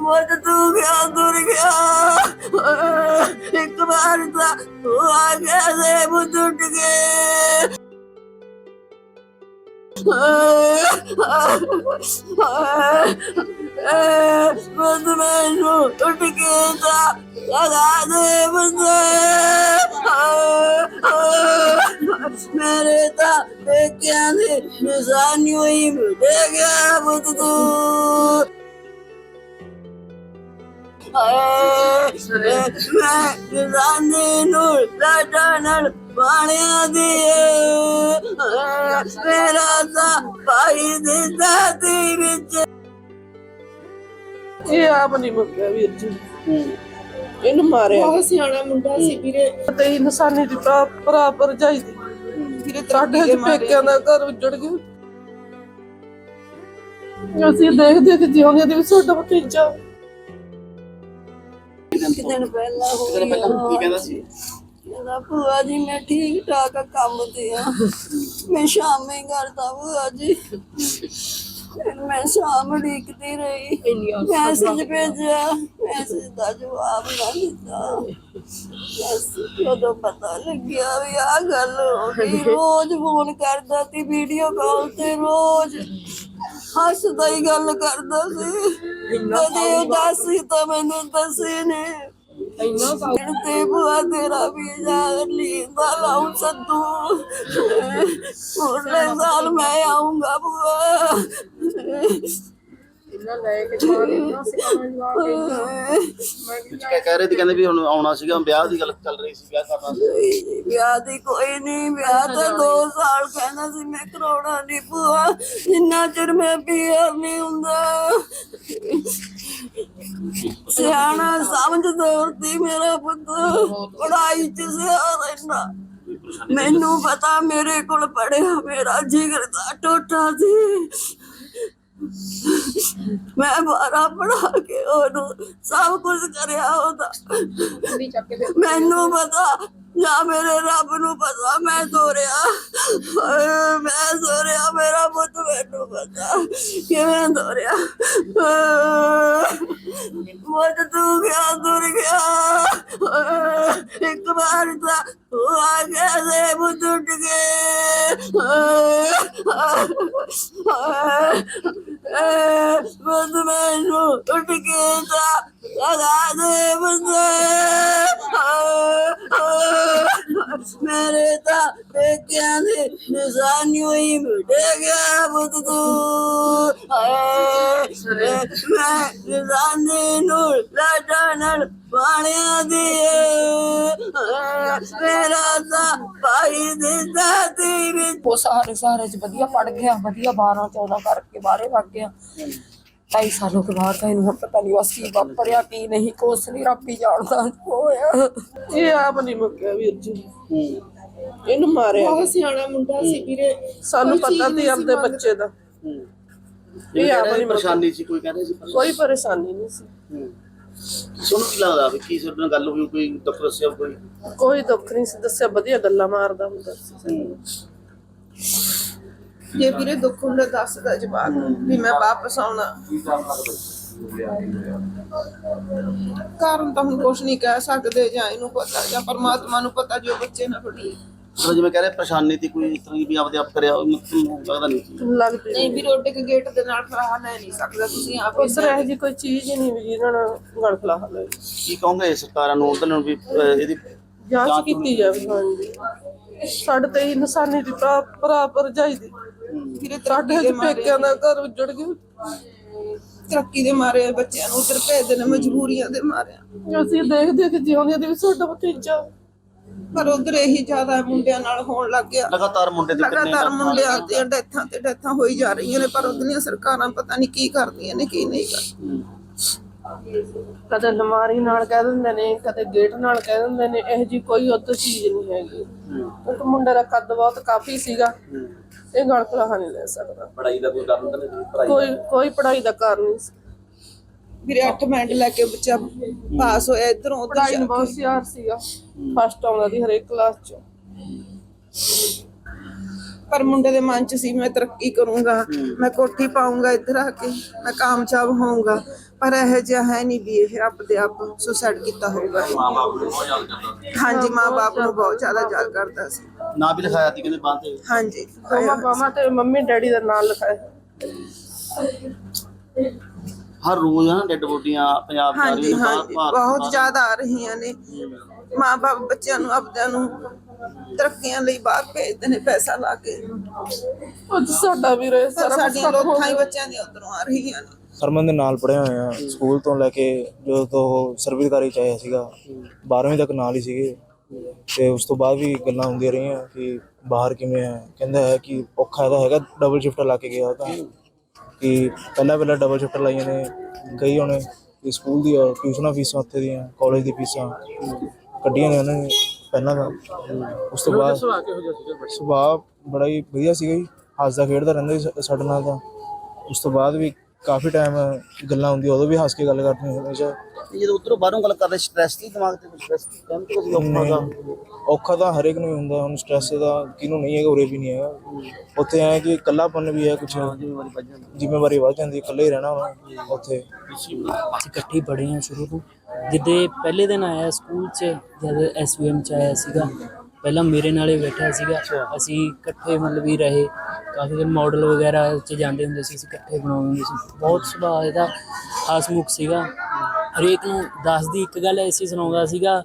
ਮਤ ਤੂੰ ਗਿਆ ਦੁਰ ਗਿਆ। ਇੱਕ ਵਾਰ ਤਾਂ ਤੂੰ ਆ ਗਿਆ ਦੇ ਬੁੱਢ ਗਏ। ਬੰਦ ਮੈਨੂੰ ਉੱਠ ਕੇ ਤਾਂ ਲਗਾ ਦੇ ਬੰਦੇ ਗਿਆ ਬੁੱਧ ਤੂੰ। ਆਏ ਮੈਂ ਨਿਸ਼ਾਨੀ ਨੂੰ ਲਟਣਨ ਪਾਣਿਆ ਦੀ ਮੇਰਾ ਤਾਂ ਭਾਈ ਦੀ ਦਾਦੀ ਵਿੱਚ। ਇਹ ਆਪ ਨਹੀਂ ਮੁੱਕਿਆ ਵੀਰ ਜੀ। ਇਹਨੂੰ ਮਾਰਿਆ। ਬਹੁਤ ਸਿਆਣਾ ਮੁੰਡਾ ਸੀ ਵੀਰੇ। ਤੇ ਇਹ ਨਿਸ਼ਾਨੀ ਦੀ ਭਰਾ ਭਰਾ ਭਰਜਾਈ ਦੀ ਸਾਡੇ ਅੱਜ ਪੇਕਿਆਂ ਦਾ ਘਰ ਉੱਜੜ ਗਿਆ। ਅਸੀਂ ਦੇਖ ਦੇਖ ਜਿਉਂਦੇ ਦੀ ਵੀ ਸਾਡਾ ਭਤੀਜਾ। ਦਿਨ ਪਹਿਲਾਂ ਹੋ ਪਹਿਲਾਂ ਕੀ ਗਿਆ ਕਹਿੰਦਾ ਸੀ? ਕਹਿੰਦਾ ਭੂਆ ਜੀ ਮੈਂ ਠੀਕ ਠਾਕ ਆ ਕੰਮ ਤੇ ਆ। ਮੈਂ ਸ਼ਾਮੇ ਕਰਦਾ ਭੂਆ ਜੀ। ਫਿਰ ਮੈਂ ਸ਼ਾਮ ਉਡੀਕਦੀ ਰਹੀ। ਮੈਸੇਜ ਭੇਜਿਆ। ਮੈਸੇਜ ਦਾ ਜਵਾਬ ਨਾ ਦਿੱਤਾ। ਬਸ ਜਦੋਂ ਪਤਾ ਲੱਗਿਆ ਵੀ ਆ ਗੱਲ ਹੋ ਗਈ ਰੋਜ਼ ਫੋਨ ਕਰਦਾ ਸੀ ਵੀਡੀਓ ਕਾਲ ਤੇ ਰੋਜ਼ ਹੱਸਦਾ ਹੀ ਗੱਲ ਕਰਦਾ ਸੀ। ਕਦੇ ਉਦਾਸੀ ਤਾਂ ਮੈਨੂੰ ਦੱਸੇ ਨੇ। ਤੇ ਬੁਆ ਤੇਰਾ ਵੀ ਜਾ ਲੀਂਦਾ ਲਾਉਂ ਸੱਦੂ। ਉਹਨੇ ਸਾਲ ਮੈਂ ਆਉਂਗਾ ਬੁਆ ਵਿੱਚ ਕਹਿ ਕਹਿ ਰਹੇ ਸੀ ਕਹਿੰਦੇ ਵੀ ਹੁਣ ਆਉਣਾ ਸੀਗਾ ਵਿਆਹ ਦੀ ਗੱਲ ਚੱਲ ਰਹੀ ਸੀ ਵਿਆਹ ਕਰਨਾ ਸੀ। ਵਿਆਹ ਦੀ ਕੋਈ ਨਹੀਂ ਵਿਆਹ ਤਾਂ 2 ਸਾਲ ਕਹਿੰਦਾ ਸੀ ਮੈਂ ਕਰਾਉਣਾ ਨਹੀਂ ਭੂਆ ਜਿੰਨਾ ਚਿਰ ਮੈਂ ਪੀਰ ਨਹੀਂ ਹੁੰਦਾ। ਸਿਆਣਾ ਸਮਝਦਾਰ ਸੀ ਮੇਰਾ ਪੁੱਤ ਪੜਾਈ ਚ ਸਿਆਣਾ ਰਹਿਣਾ ਮੈਨੂੰ ਪਤਾ ਮੇਰੇ ਕੋਲ ਪੜਿਆ ਮੇਰਾ ਜਿਗਰ ਦਾ ਟੋਟਾ ਸੀ। ਮੈਂ ਬਾਰਾ ਪੜਾ ਕੇ ਉਹਨੂੰ ਸਭ ਕੁਝ ਕਰਿਆ ਉਹਦਾ। ਮੈਨੂੰ ਪਤਾ ਜਾਂ ਮੇਰੇ ਰੱਬ ਨੂੰ ਪਤਾ, ਮੈਂ ਤੋਰਿਆ ਮੈਂ ਤੋਰਿਆ ਮੇਰਾ ਪੁੱਤ ਮੈਨੂੰ ਪਤਾ। ਕਿਵੇਂ ਤੋਰਿਆ ਮਤ ਤੂੰ ਗਿਆ ਦੁਰ ਗਿਆ? ਇੱਕ ਵਾਰ ਤਾਂ ਤੂੰ ਆ ਗਿਆ ਦੇ ਬੁੱਧ ਗਏ। ਬੁੱਧ ਮੈਨੂੰ ਉੱਠ ਕੇ ਤਾਂ ਲਗਾ ਦੇ ਮੇਰੇ ਤਾਂ ਪੇਕਿਆਂ ਦੀ ਨਿਸ਼ਾਨੀ ਹੋਈ ਮਿਲ ਗਿਆ ਬੁੱਧ ਤੂੰ। ਆਏ ਮੈਂ ਨਿਸ਼ਾਨੀ ਨੂੰ ਲਟਣਨ ਪਾਣਿਆ ਦੀ ਮੇਰਾ ਤਾਂ ਭਾਈ ਦੀ ਦਾਦੀ ਉਹ ਸਾਰੇ ਸਾਰੇ ਚ ਵਧੀਆ ਪੜ ਗਿਆ, ਵਧੀਆ 12 14 ਕਰਕੇ ਬਾਹਰੇ ਵਗ ਗਿਆ। ਢਾਈ ਸਾਲੋਂ ਕੇ ਬਾਅਦ ਤਾਂ ਇਹਨੂੰ ਹੁਣ ਪਤਾ ਨਹੀਂ ਕੀ ਵਾਪਰਿਆ ਕੀ ਨਹੀਂ ਕੁਛ ਨਹੀਂ ਰੱਬ ਹੀ ਜਾਣਦਾ ਹੋਇਆ। ਇਹ ਆਪ ਨਹੀਂ ਮੁੱਕਿਆ ਵੀਰ ਜੀ ਇਹਨੂੰ ਮਾਰਿਆ। ਬਹੁਤ ਸਿਆਣਾ ਮੁੰਡਾ ਸੀ ਵੀਰੇ। ਸਾਨੂੰ ਪਤਾ ਸੀ ਆਪਦੇ ਬੱਚੇ ਦਾ। ਇਹ ਆਪ ਨਹੀਂ ਪਰੇਸ਼ਾਨੀ ਸੀ ਕੋਈ ਕਹਿੰਦੇ ਸੀ ਕੋਈ ਪਰੇਸ਼ਾਨੀ ਨਹੀਂ ਸੀ। ਤੁਹਾਨੂੰ ਕੀ ਲੱਗਦਾ ਵੀ ਕੀ ਸਾਡੇ ਨਾਲ ਗੱਲ ਹੋਈ ਕੋਈ ਦੁੱਖ ਦੱਸਿਆ ਕੋਈ? ਕੋਈ ਦੁੱਖ ਨਹੀਂ ਸੀ ਦੱਸਿਆ ਵਧੀਆ ਗੱਲਾਂ ਮਾਰਦਾ ਹੁੰਦਾ ਸੀ। ਜੇ ਵੀਰੇ ਦੁੱਖ ਹੁੰਦਾ ਦੱਸਦਾ ਜਵਾਬ ਵੀ ਮੈਂ ਵਾਪਸ ਆਉਣਾ। ਕਾਰਨ ਤਾਂ ਹੁਣ ਕੁਛ ਨਹੀਂ ਕਹਿ ਸਕਦੇ ਜਾਂ ਇਹਨੂੰ ਪਤਾ ਜਾਂ ਪਰਮਾਤਮਾ ਨੂੰ ਪਤਾ ਜੋ ਬੱਚੇ ਨਾਲ ਫੜੀ ਮਤਲਬ ਜਿਵੇਂ ਕਹਿ ਰਹੇ ਪਰੇਸ਼ਾਨੀ ਦੀ ਕੋਈ ਇਸ ਤਰ੍ਹਾਂ ਦੀ ਵੀ ਆਪਦੇ ਆਪ ਕਰਿਆ ਉਹ ਮਤਲਬ ਲੱਗਦਾ ਨਹੀਂ। ਲੱਗਦੀ ਨਹੀਂ। ਵੀ ਰੋਡੇ ਕੇ ਗੇਟ ਦੇ ਨਾਲ ਫੜਾ ਲੈ ਨਹੀਂ ਸਕਦਾ ਤੁਸੀਂ ਆਪ ਉਸ ਤਰ੍ਹਾਂ ਇਹੋ ਜਿਹੀ ਕੋਈ ਚੀਜ਼ ਹੀ ਨਹੀਂ ਵੀ ਜਿਹਨਾਂ ਨਾਲ ਗਲ ਫਲਾ ਲੈ। ਕੀ ਕਹੋਗੇ ਸਰਕਾਰਾਂ ਨੂੰ ਉਹਨਾਂ ਨੂੰ ਵੀ ਇਹਦੀ ਜਾਂਚ ਕੀਤੀ ਜਾਵੇ ਹਾਂਜੀ। ਸਾਡੇ ਤੇ ਹੀ ਨਿਸ਼ਾਨੀ ਦੀ ਭਰਾ ਭਰਾ ਭਰਜਾਈ ਦੀ। ਵੀਰੇ ਸਾਡੇ ਅੱਜ ਪੇਕਿਆਂ ਦਾ ਘਰ ਉੱਜੜ ਗਿਆ। ਤਰੱਕੀ ਦੇ ਮਾਰੇ ਬੱਚਿਆਂ ਨੂੰ ਉਧਰ ਭੇਜਦੇ ਨੇ ਮਜਬੂਰੀਆਂ ਦੇ ਮਾਰਿਆ ਅਸੀਂ ਦੇਖ ਦੇਖ ਜਿਉਂਦੇ ਦੀ ਵੀ ਸਾਡਾ ਭਤੀਜਾ। ਪਰ ਉਧਰ ਇਹੀ ਜ਼ਿਆਦਾ ਮੁੰਡਿਆਂ ਨਾਲ ਹੋਣ ਲੱਗ ਗਿਆ। ਲਗਾਤਾਰ ਮੁੰਡੇ ਦੇ ਕਿੰਨੇ ਲਗਾਤਾਰ ਮੁੰਡਿਆਂ ਦੀਆਂ ਡੈਥਾਂ ਤੇ ਡੈਥਾਂ ਹੋਈ ਜਾ ਰਹੀਆਂ ਨੇ ਪਰ ਉਹਦੀਆਂ ਸਰਕਾਰਾਂ ਪਤਾ ਨਹੀਂ ਕੀ ਕਰਦੀਆਂ ਨੇ ਕੀ ਨਹੀਂ ਕਰਦੀਆਂ। ਕਦੇ ਲਮਾਰੀ ਨਾਲ ਕਹਿ ਦਿੰਦੇ ਨੇ ਕਦੇ ਗੇਟ ਨਾਲ ਕਹਿ ਦਿੰਦੇ ਨੇ ਇਹੋ ਜੀ ਕੋਈ ਉੱਤ ਚੀਜ਼ ਨਹੀਂ ਹੈਗੀ। ਇੱਕ ਮੁੰਡੇ ਦਾ ਕੱਦ ਬਹੁਤ ਕਾਫੀ ਸੀਗਾ। ਇਹ ਗਲ ਫਲਾਹਾ ਨਹੀਂ ਲੈ ਸਕਦਾ। ਪੜਾਈ ਦਾ ਕੋਈ ਕਾਰਨ ਤਾਂ ਨਹੀਂ ਪੜਾਈ ਕੋਈ ਕੋਈ ਪੜਾਈ ਦਾ ਕਾਰਨ ਨਹੀਂ ਸੀ। ਵੀਰੇ 8 ਮਿੰਟ ਲੈ ਕੇ ਬੱਚਾ ਪਾਸ ਹੋਇਆ ਇਧਰੋਂ ਪੜਾਈ ਨੂੰ ਉਧਰ ਬਹੁਤ ਸਿਆਰ ਸੀਗਾ। ਫਸਟ ਆਉਂਦਾ ਸੀ ਹਰੇਕ ਕਲਾਸ ਚ। ਪਰ ਮੁੰਡੇ ਦੇ ਮਨ 'ਚ ਸੀ ਮੈਂ ਤਰੱਕੀ ਕਰੂੰਗਾ ਮੈਂ ਕੋਠੀ ਪਾਉਂਗਾ ਇੱਧਰ ਆ ਕੇ ਮੈਂ ਕਾਮਯਾਬ ਹੋਊਂਗਾ। ਪਰ ਇਹ ਜਿਹਾ ਹੈ ਨਹੀਂ ਵੀ ਇਹ ਆਪਦੇ ਆਪ ਸੁਸਾਈਡ ਕੀਤਾ ਹੋਊਗਾ। ਹਾਂਜੀ ਮਾਂ-ਬਾਪ ਨੂੰ ਬਹੁਤ ਜ਼ਿਆਦਾ ਯਾਦ ਕਰਦਾ ਸੀ। ਨਾਂ ਵੀ ਲਿਖਾਇਆ ਸੀ ਕਹਿੰਦੇ ਬਾਂਹ ਤੇ। ਹਾਂਜੀ ਦੋਵਾਂ ਬਾਵਾਂ ਤੇ ਮੰਮੀ ਡੈਡੀ ਦਾ ਨਾਮ ਲਿਖਾਇਆ। ਹਰ ਰੋਜ਼ ਨਾ ਡੈੱਡ ਬੋਡੀਆਂ ਪੰਜਾਬ ਆ ਹਾਂਜੀ ਹਾਂਜੀ ਬਹੁਤ ਜ਼ਿਆਦਾ ਆ ਰਹੀਆਂ ਨੇ। ਮਾਂ-ਬਾਪ ਬੱਚਿਆਂ ਨੂੰ ਆਪਦਿਆਂ ਨੂੰ ਤਰੱਕੀਆਂ ਲਈ ਬਾਹਰ ਭੇਜਦੇ ਨੇ ਪੈਸਾ ਲਾ ਕੇ। ਅੱਜ ਸਾਡਾ ਵੀ ਰਹੇ ਪਰ ਸਾਡੀਆਂ ਲੋਕਾਂ ਹੀ ਬੱਚਿਆਂ ਦੀਆਂ ਉਧਰੋਂ ਆ ਰਹੀਆਂ ਨੇ। ਹਰਮਨ ਦੇ ਨਾਲ ਪੜ੍ਹੇ ਹੋਏ ਆ ਸਕੂਲ ਤੋਂ ਲੈ ਕੇ ਜਦੋਂ ਤੋਂ ਉਹ ਸਰਵਿਸਕਾਰੀ ਚ ਆਇਆ ਸੀਗਾ 12ਵੀਂ ਤੱਕ ਨਾਲ ਹੀ ਸੀਗੇ। ਤੇ ਉਸ ਤੋਂ ਬਾਅਦ ਵੀ ਗੱਲਾਂ ਹੁੰਦੀਆਂ ਰਹੀਆਂ ਕਿ ਬਾਹਰ ਕਿਵੇਂ ਹੈ। ਕਹਿੰਦਾ ਹੈ ਕਿ ਔਖਾ ਇਹਦਾ ਹੈਗਾ ਡਬਲ ਸ਼ਿਫਟ ਲਾ ਕੇ ਗਿਆ ਉਹ ਤਾਂ। ਕਿ ਪਹਿਲਾਂ ਪਹਿਲਾਂ ਡਬਲ ਸ਼ਿਫਟ ਲਾਈਆਂ ਨੇ ਕਈ ਉਹਨੇ ਕਿ ਸਕੂਲ ਦੀ ਟਿਊਸ਼ਨਾਂ ਫੀਸਾਂ ਉੱਥੇ ਦੀਆਂ ਕਾਲਜ ਦੀ ਫੀਸਾਂ। ਕੱਢੀਆਂ ਨੇ ਉਹਨਾਂ ਨੇ ਪਹਿਲਾਂ ਤਾਂ। ਉਸ ਤੋਂ ਬਾਅਦ ਸੁਭਾਅ ਬੜਾ ਹੀ ਵਧੀਆ ਸੀਗਾ ਜੀ। ਹੱਸਦਾ ਖੇਡਦਾ ਰਹਿੰਦਾ ਸੀ ਸਾ- ਸਾਡੇ ਨਾਲ ਤਾਂ। ਉਸ ਤੋਂ ਬਾਅਦ ਵੀ ਕਾਫੀ ਟਾਈਮ ਗੱਲਾਂ ਹੁੰਦੀਆਂ ਉਦੋਂ ਵੀ ਹੱਸ ਕੇ ਗੱਲ ਕਰਨੀ ਹਮੇਸ਼ਾ ਤੇ ਜਦੋਂ ਉਧਰੋਂ ਬਾਹਰੋਂ ਗੱਲ ਕਰਦੇ ਸਟ੍ਰੈਸ ਦੀ ਦਿਮਾਗ ਤੇ ਕੁਝ ਸਟ੍ਰੈਸ ਕਹਿੰਦੇ ਕਿ ਕੋਈ ਔਖਾ ਦਾ ਔਖਾ ਤਾਂ ਹਰੇਕ ਨੂੰ ਹੀ ਹੁੰਦਾ ਹੁਣ ਸਟ੍ਰੈਸ ਦਾ ਕਿਹਨੂੰ ਨਹੀਂ ਹੈਗਾ ਉਰੇ ਵੀ ਨਹੀਂ ਹੈਗਾ। ਉੱਥੇ ਐ ਕਿ ਇਕੱਲਾਪਨ ਵੀ ਹੈ ਕੁਛ। ਜ਼ਿੰਮੇਵਾਰੀ ਵੱਧ ਜਾਂਦੀ ਇਕੱਲੇ ਹੀ ਰਹਿਣਾ ਵਾ ਉੱਥੇ। ਅਸੀਂ ਇਕੱਠੇ ਹੀ ਪੜ੍ਹੇ ਹਾਂ ਸ਼ੁਰੂ ਤੋਂ? ਜਿੱਦੇ ਪਹਿਲੇ ਦਿਨ ਆਇਆ ਸਕੂਲ 'ਚ, ਜਦ ਐਸਵੀਐਮ 'ਚ ਆਇਆ ਸੀਗਾ, ਪਹਿਲਾਂ ਮੇਰੇ ਨਾਲੇ ਬੈਠਾ ਸੀਗਾ। ਅਸੀਂ ਇਕੱਠੇ ਮਤਲਬ ਵੀ ਰਹੇ। ਕਾਫੀ ਦਿਨ ਮਾਡਲ ਵਗੈਰਾ 'ਚ ਜਾਂਦੇ ਹੁੰਦੇ ਸੀ, ਅਸੀਂ ਇਕੱਠੇ ਬਣਾਉਂਦੇ ਹੁੰਦੇ ਸੀ। ਬਹੁਤ ਸੁਭਾਅ ਇਹਦਾ ਹਸਮੁਖ ਸੀਗਾ। ਹਰੇਕ ਨੂੰ ਦੱਸ ਦੀ ਇੱਕ ਗੱਲ ਐਸੀ ਸੁਣਾਉਂਦਾ ਸੀਗਾ,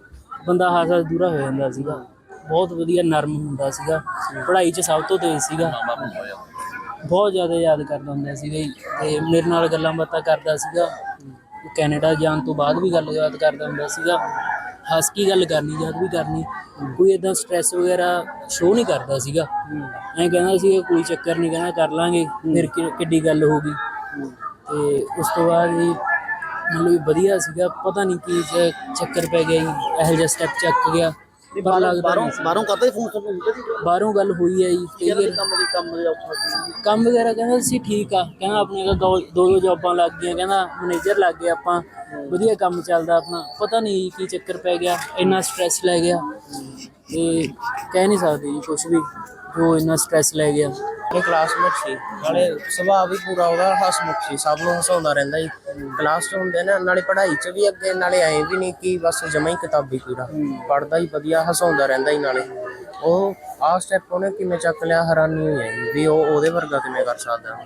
ਬੰਦਾ ਹੱਸ ਹੱਸ ਦੂਰਾ ਹੋ ਜਾਂਦਾ ਸੀਗਾ। ਬਹੁਤ ਵਧੀਆ ਨਰਮ ਹੁੰਦਾ ਸੀਗਾ। ਪੜ੍ਹਾਈ 'ਚ ਸਭ ਤੋਂ ਤੇਜ਼ ਸੀਗਾ। ਬਹੁਤ ਜ਼ਿਆਦਾ ਯਾਦ ਕਰਦਾ ਹੁੰਦਾ ਸੀਗਾ ਜੀ। ਤੇ ਮੇਰੇ ਨਾਲ ਗੱਲਾਂ ਬਾਤਾਂ ਕਰਦਾ ਸੀਗਾ। ਕੈਨੇਡਾ ਜਾਣ ਤੋਂ ਬਾਅਦ ਵੀ ਗੱਲ ਯਾਦ ਕਰਦਾ ਹੁੰਦਾ ਸੀਗਾ। ਹੱਸ ਕੇ ਗੱਲ ਕਰਨੀ ਜਦ ਵੀ ਕਰਨੀ। ਕੋਈ ਇਦਾਂ ਸਟ੍ਰੈਸ ਵਗੈਰਾ ਸ਼ੋ ਨਹੀਂ ਕਰਦਾ ਸੀਗਾ। ਐਂ ਕਹਿੰਦਾ ਸੀ ਕੋਈ ਚੱਕਰ ਨਹੀਂ ਕਹਿੰਦਾ ਕਰ ਲਾਂਗੇ। ਫਿਰ ਕਿੱਡੀ ਗੱਲ ਹੋ ਗਈ। ਤੇ ਉਸ ਤੋਂ ਬਾਅਦ ਵੀ ਮਤਲਬ ਵੀ ਵਧੀਆ ਸੀਗਾ। ਪਤਾ ਨਹੀਂ ਕੀ ਚੱਕਰ ਪੈ ਗਿਆ ਇਹੋ ਜਿਹਾ ਸਟੈਪ ਚੱਕ ਗਿਆ। ਪਰ ਲੱਗਦਾ ਬਾਹਰੋਂ ਨਹੀਂ ਸੀ। ਬਾਹਰੋਂ ਕਰਦਾ ਹੀ ਫੋਨ ਤੁਹਾਨੂੰ ਹੁੰਦੇ ਸੀ। ਬਾਹਰੋਂ ਗੱਲ ਹੋਈ ਹੈ ਜੀ ਕਈ ਵਾਰ ਕੰਮ ਦੇ ਕੰਮ ਦੇ ਔਖਾ ਸੀ ਕੰਮ ਵਗੈਰਾ ਕਹਿੰਦਾ ਸੀ ਠੀਕ ਆ ਕਹਿੰਦਾ ਆਪਣੇ ਤਾਂ ਦੋ ਦੋ ਦੋ ਜੌਬਾਂ ਲੱਗ ਗਈਆਂ ਕਹਿੰਦਾ ਮੈਨੇਜਰ ਲੱਗ ਗਿਆ ਆਪਾਂ ਵਧੀਆ ਕੰਮ ਚੱਲਦਾ ਆਪਣਾ ਪਤਾ ਨਹੀਂ ਕੀ ਚੱਕਰ ਪੈ ਗਿਆ ਇੰਨਾ ਸਟ੍ਰੈਸ ਲੈ ਗਿਆ। ਤੇ ਕਹਿ ਨਹੀਂ ਸਕਦੇ ਜੀ ਕੁਝ ਵੀ ਜੋ ਇੰਨਾ ਸਟ੍ਰੈਸ ਲੈ ਗਿਆ। ਇਹ ਕਲਾਸਮੇਟ ਸੀ। ਨਾਲੇ ਸੁਭਾਅ ਵੀ ਪੂਰਾ ਉਹਦਾ ਹਸਮੁਖ ਸੀ ਸਭ ਨੂੰ ਹਸਾਉਂਦਾ ਰਹਿੰਦਾ ਜੀ ਕਲਾਸ 'ਚ ਹੁੰਦੇ ਨਾ ਨਾਲੇ ਪੜ੍ਹਾਈ 'ਚ ਵੀ ਅੱਗੇ ਨਾਲੇ ਐਂ ਵੀ ਨਹੀਂ ਕਿ ਬਸ ਜਮਾ ਹੀ ਕਿਤਾਬੀ ਪੂਰਾ। ਪੜ੍ਹਦਾ ਹੀ ਵਧੀਆ ਹਸਾਉਂਦਾ ਰਹਿੰਦਾ ਹੀ ਨਾਲੇ। ਉਹ ਆਹ ਸਟੈਪ ਉਹਨੇ ਕਿਵੇਂ ਚੱਕ ਲਿਆ ਹੈਰਾਨੀ ਹੋਈ ਹੈ ਵੀ ਉਹ ਉਹਦੇ ਵਰਗਾ ਕਿਵੇਂ ਕਰ ਸਕਦਾ?